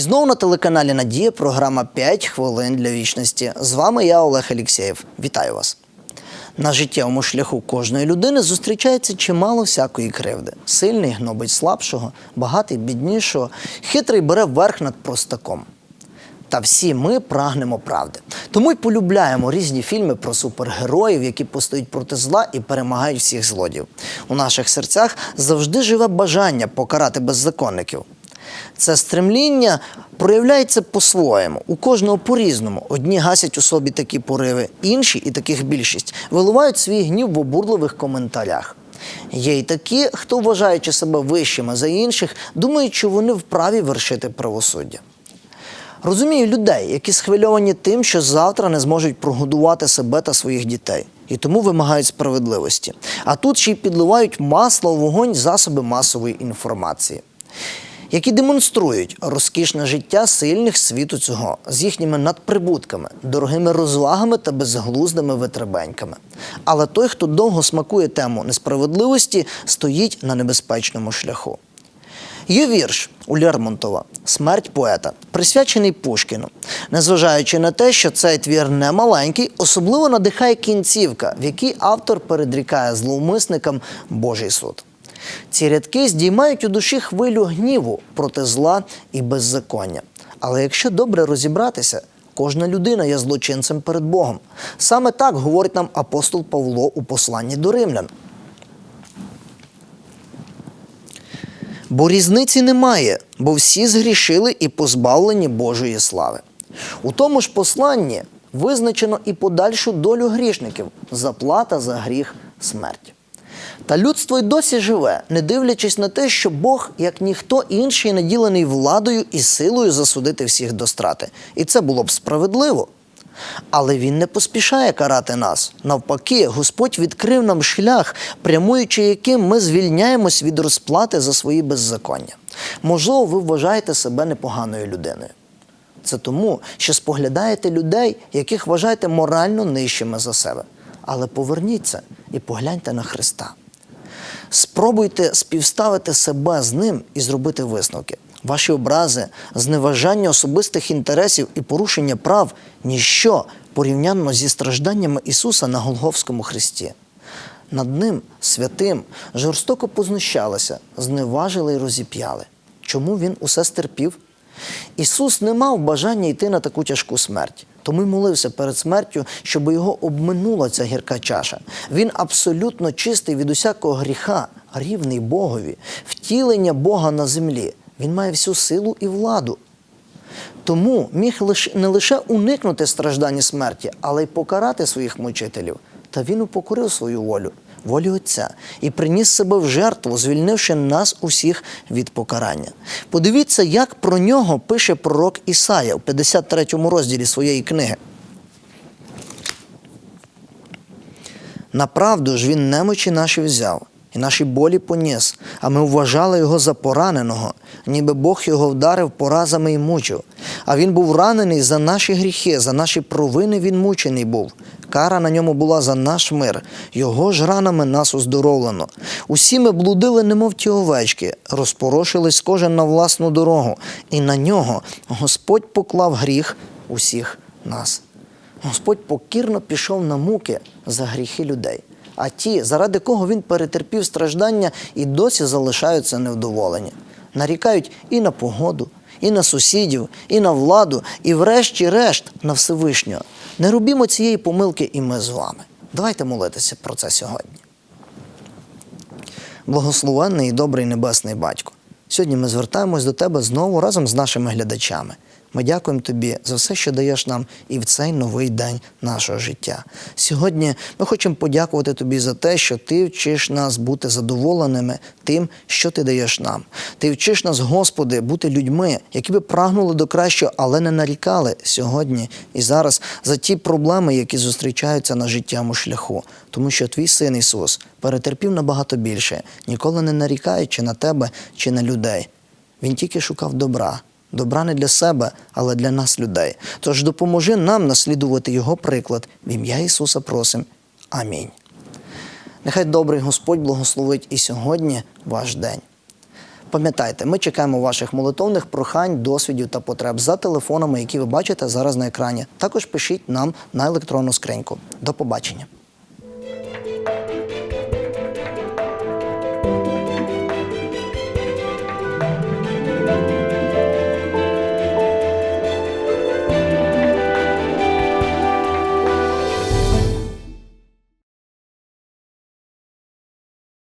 знову на телеканалі Надія програма «5 хвилин для вічності. З вами я, Олег Алєксєєв. Вітаю вас. На життєвому шляху кожної людини зустрічається чимало всякої кривди. Сильний гнобить слабшого, багатий біднішого, хитрий бере верх над простаком. Та всі ми прагнемо правди. Тому й полюбляємо різні фільми про супергероїв, які постають проти зла і перемагають всіх злодіїв. У наших серцях завжди живе бажання покарати беззаконників. Це стремління проявляється по-своєму, у кожного по-різному. Одні гасять у собі такі пориви, інші, і таких більшість, виливають свій гнів в обурливих коментарях. Є й такі, хто, вважаючи себе вищими за інших, думають, що вони вправі вершити правосуддя. Розумію людей, які схвильовані тим, що завтра не зможуть прогодувати себе та своїх дітей, і тому вимагають справедливості. А тут ще й підливають масло в вогонь засоби масової інформації, які демонструють розкішне життя сильних світу цього з їхніми надприбутками, дорогими розвагами та безглуздими витребеньками. Але той, хто довго смакує тему несправедливості, стоїть на небезпечному шляху. Є вірш у Лермонтова Смерть поета, присвячений Пушкіну. Незважаючи на те, що цей твір не маленький, особливо надихає кінцівка, в якій автор передрікає зловмисникам Божий суд. Ці рядки здіймають у душі хвилю гніву проти зла і беззаконня. Але якщо добре розібратися, кожна людина є злочинцем перед Богом. Саме так говорить нам апостол Павло у посланні до римлян. Бо різниці немає, бо всі згрішили і позбавлені Божої слави. У тому ж посланні визначено і подальшу долю грішників заплата за гріх смерть. Та людство й досі живе, не дивлячись на те, що Бог, як ніхто інший, наділений владою і силою засудити всіх до страти. І це було б справедливо. Але він не поспішає карати нас. Навпаки, Господь відкрив нам шлях, прямуючи яким ми звільняємось від розплати за свої беззаконня. Можливо, ви вважаєте себе непоганою людиною. Це тому, що споглядаєте людей, яких вважаєте морально нижчими за себе. Але поверніться і погляньте на Христа. Спробуйте співставити себе з ним і зробити висновки. Ваші образи, зневажання особистих інтересів і порушення прав ніщо порівняно зі стражданнями Ісуса на Голговському хресті. Над ним, святим, жорстоко познущалися, зневажили й розіп'яли. Чому він усе стерпів? Ісус не мав бажання йти на таку тяжку смерть, тому й молився перед смертю, щоб його обминула ця гірка чаша. Він абсолютно чистий від усякого гріха, рівний Богові, втілення Бога на землі. Він має всю силу і владу. Тому міг не лише уникнути страждань смерті, але й покарати своїх мучителів. Та він упокорив свою волю, волю Отця, і приніс себе в жертву, звільнивши нас усіх від покарання. Подивіться, як про нього пише пророк Ісая у 53 розділі своєї книги. Направду ж він немочі наші взяв, і наші болі поніс, а ми вважали його за пораненого, ніби Бог його вдарив поразами і мучив. А він був ранений за наші гріхи, за наші провини він мучений був. Кара на ньому була за наш мир, його ж ранами нас оздоровлено. Усі ми блудили, немов ті овечки, розпорошились кожен на власну дорогу, і на нього Господь поклав гріх усіх нас. Господь покірно пішов на муки за гріхи людей. А ті, заради кого він перетерпів страждання, і досі залишаються невдоволені. Нарікають і на погоду, і на сусідів, і на владу, і врешті-решт на Всевишнього. Не робімо цієї помилки і ми з вами. Давайте молитися про це сьогодні. Благословенний і добрий небесний батько. Сьогодні ми звертаємось до тебе знову разом з нашими глядачами. Ми дякуємо тобі за все, що даєш нам і в цей новий день нашого життя. Сьогодні ми хочемо подякувати тобі за те, що ти вчиш нас бути задоволеними тим, що ти даєш нам. Ти вчиш нас, Господи, бути людьми, які би прагнули до кращого, але не нарікали сьогодні і зараз за ті проблеми, які зустрічаються на життєвому шляху. Тому що твій син Ісус перетерпів набагато більше, ніколи не нарікаючи на тебе чи на людей. Він тільки шукав добра. Добра не для себе, але для нас, людей. Тож допоможи нам наслідувати Його приклад. В ім'я Ісуса просим. Амінь. Нехай добрий Господь благословить і сьогодні ваш день. Пам'ятайте, ми чекаємо ваших молитовних прохань, досвідів та потреб за телефонами, які ви бачите зараз на екрані. Також пишіть нам на електронну скриньку. До побачення.